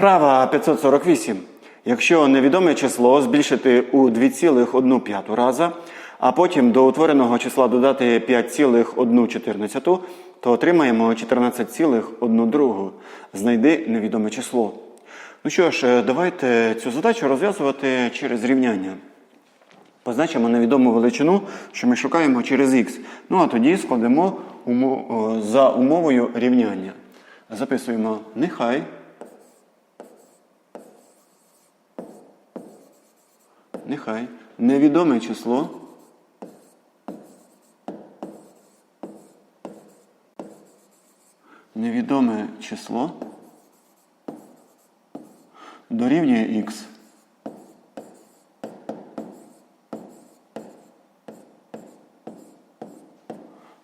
Вправа 548. Якщо невідоме число збільшити у 2,1 раза, а потім до утвореного числа додати 5,114, то отримаємо 14,1. Знайди невідоме число. Ну що ж, е, давайте цю задачу розв'язувати через рівняння. Позначимо невідому величину, що ми шукаємо через х. Ну а тоді складемо умо- за умовою рівняння. Записуємо нехай. Нехай невідоме число невідоме число дорівнює х.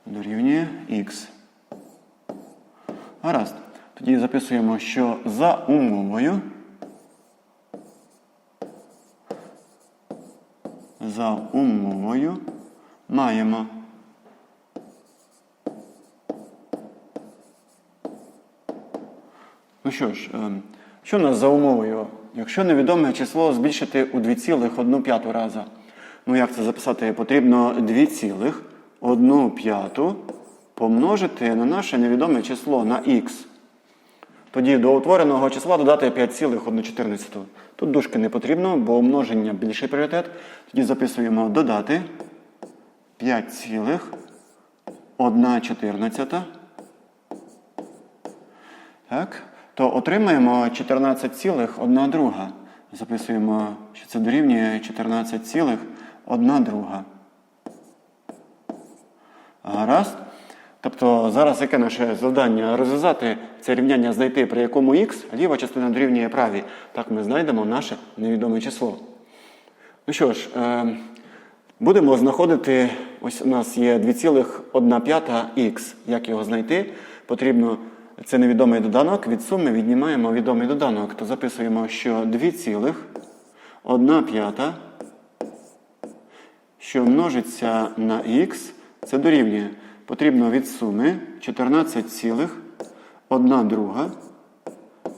дорівнює х. Гаразд. Тоді записуємо, що за умовою за умовою маємо Ну що ж, ем, що у нас за умовою? Якщо невідоме число збільшити у 2,1 раза. Ну як це записати? Потрібно 2,1 п'яту помножити на наше невідоме число на х. Тоді до утвореного числа додати 5,114. Тут дужки не потрібно, бо множення більший пріоритет. Тоді записуємо додати 5,114. Так, то отримаємо 14,1 друга. Записуємо, що це дорівнює 14,1 друга. Гаразд. Тобто зараз яке наше завдання розв'язати це рівняння знайти, при якому х ліва частина дорівнює правій. Так ми знайдемо наше невідоме число. Ну що ж, е, будемо знаходити, ось у нас є 2,1 х. Як його знайти? Потрібно це невідомий доданок. Від суми віднімаємо відомий доданок. То записуємо, що 2,1 п'ята, що множиться на х, це дорівнює. Потрібно від суми 14,1 друга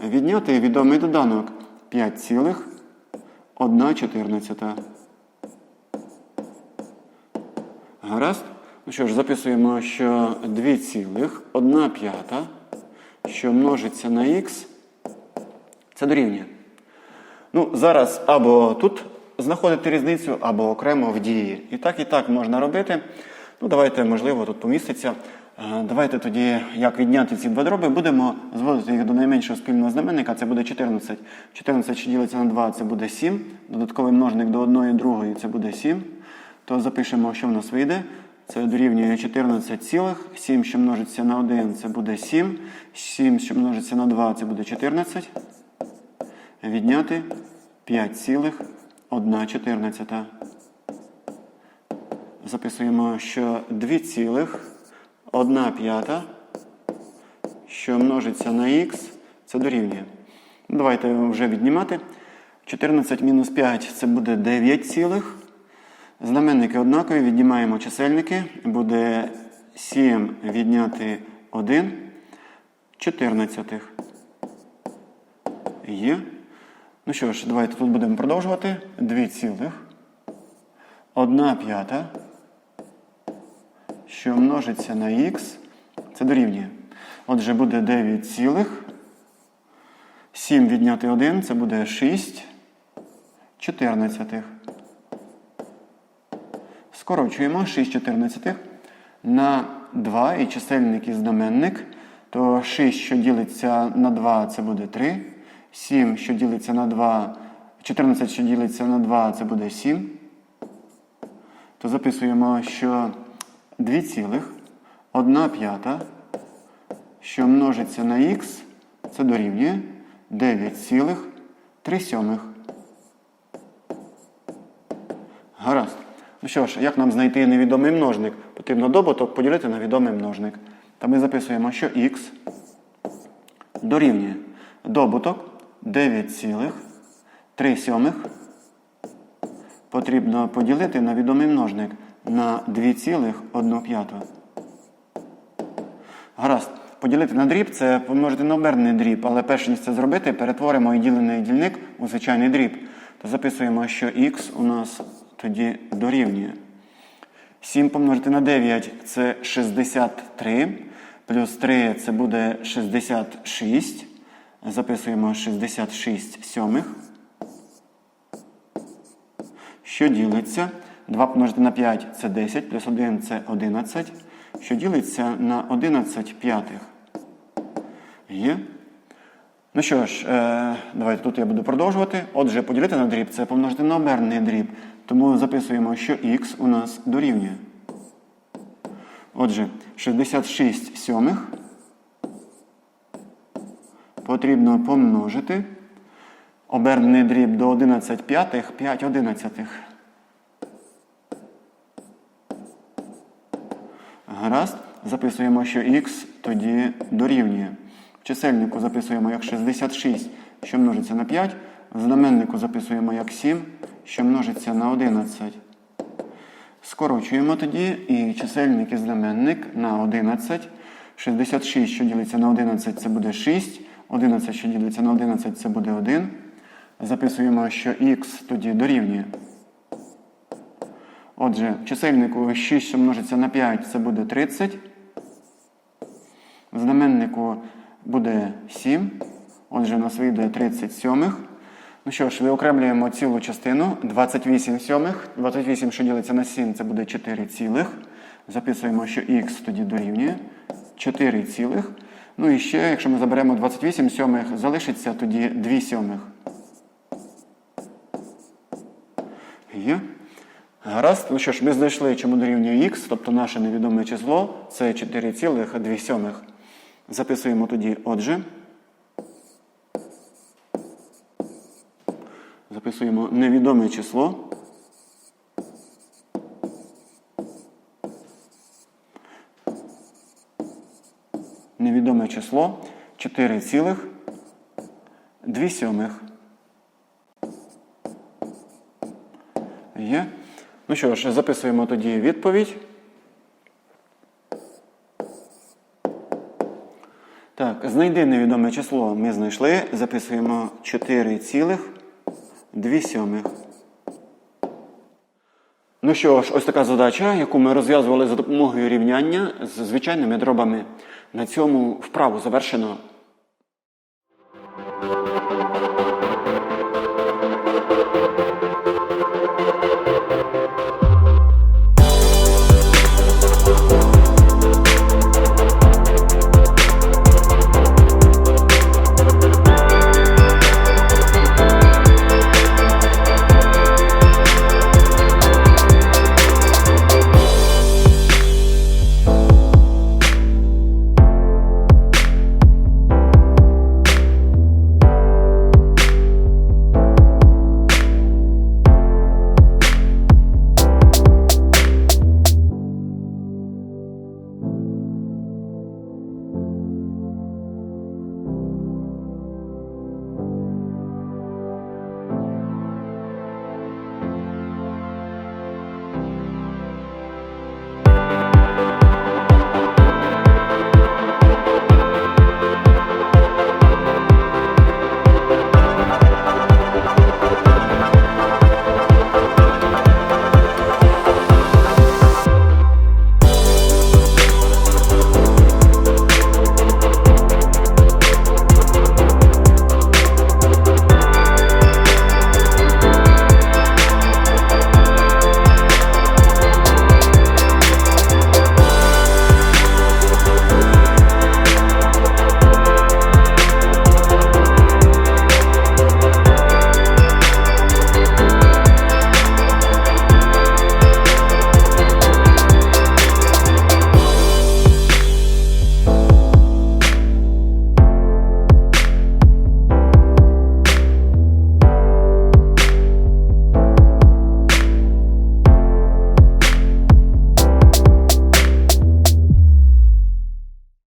відняти відомий доданок 5,114. Гаразд? Ну що ж, записуємо, що 2,1 п'ята, що множиться на х, це дорівнює. Ну, зараз або тут знаходити різницю, або окремо в дії. І так, і так можна робити. Ну, давайте, можливо, тут поміститься. Е, Давайте тоді, як відняти ці два дроби, будемо зводити їх до найменшого спільного знаменника, це буде 14. 14, що ділиться на 2, це буде 7. Додатковий множник до 1 і другої це буде 7. То запишемо, що в нас вийде. Це дорівнює 14 цілих. 7, що множиться на 1, це буде 7. 7, що множиться на 2, це буде 14. Відняти 5,114. Записуємо, що 2,1 п'ята, що множиться на х, це дорівнює. Ну, Давайте вже віднімати. 14 мінус 5 це буде 9 цілих. Знаменники однакові, віднімаємо чисельники. Буде 7 відняти 1, 14. Є. Ну що ж, давайте тут будемо продовжувати. 2 цілих. 1 п'ята, що множиться на х, це дорівнює. Отже, буде 9 цілих. 7 відняти 1, це буде 6 чотирнадцятих. Скорочуємо 6 чотирнадцятих на 2 і чисельник і знаменник. То 6, що ділиться на 2, це буде 3. 7, що ділиться на 2, 14, що ділиться на 2, це буде 7 то записуємо, що 2 цілих 1 п'ята, що множиться на х, це дорівнює 9 цілих 3 сьомих. Гаразд. Ну що ж, як нам знайти невідомий множник? Потрібно добуток поділити на відомий множник. Та ми записуємо, що х дорівнює добуток 9 цілих 3 сьомих потрібно поділити на відомий множник на 2,1 п'яту. Гаразд. поділити на дріб це помножити на обернений дріб, але перш ніж це зробити, перетворимо і ділений дільник у звичайний дріб. То записуємо, що х у нас тоді дорівнює. 7 помножити на 9 це 63. Плюс 3 це буде 66. Записуємо 66 сьомих. Що ділиться? 2 помножити на 5 це 10, плюс 1 це 11. Що ділиться на 11 п'ятих. Є. Ну що ж, е, давайте тут я буду продовжувати. Отже, поділити на дріб це помножити на обернений дріб. Тому записуємо, що х у нас дорівнює. Отже, 66 сьомих потрібно помножити. Обернений дріб до 11 п'ятих, 5 одинадцятих. Гаразд. Записуємо, що х тоді дорівнює. В чисельнику записуємо як 66, що множиться на 5. В знаменнику записуємо як 7, що множиться на 11. Скорочуємо тоді і чисельник і знаменник на 11. 66, що ділиться на 11, це буде 6. 11, що ділиться на 11, це буде 1. Записуємо, що х тоді дорівнює. Отже, чисельнику 6, що множиться на 5, це буде 30. В знаменнику буде 7. Отже, у нас вийде 30 сьомих. Ну що ж, виокремлюємо цілу частину. 28 сьомих. 28, що ділиться на 7, це буде 4 цілих. Записуємо, що х тоді дорівнює 4 цілих. Ну і ще, якщо ми заберемо 28 сьомих, залишиться тоді 2 сьомих. Є. Гаразд. Ну що ж, ми знайшли, чому дорівнює х, тобто наше невідоме число, це 4,2. Записуємо тоді, отже. Записуємо невідоме число. Невідоме число 4,2 сьомих. Є. Ну що ж, записуємо тоді відповідь. Так, знайди невідоме число. Ми знайшли. Записуємо 4,2 сьомих. Ну що ж, ось така задача, яку ми розв'язували за допомогою рівняння з звичайними дробами. На цьому вправу завершено.